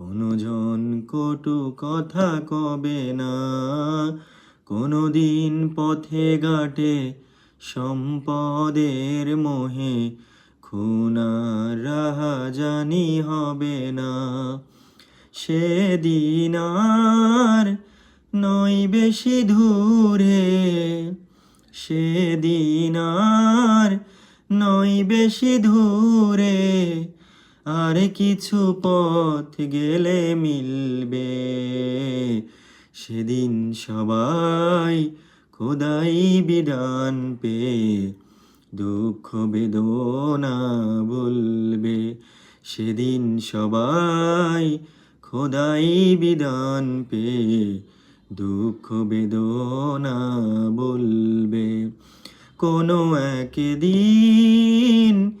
কোনো জন কটু কথা কবে না? কোনো দিন পথে ঘাটে সম্পদের মোহে খুনার রাহাজানি হবে না। সেদিন আর নয় বেশি দূরে, সেদিন আর নয় বেশি দূরে আর কিছু পথ গেলে মিলবে। সেদিন সবাই খোদাই বিধান পে দুঃখ বেদনা বলবে। সেদিন সবাই খোদাই বিধান পে দুঃখ বেদনা বলবে। কোনো একদিন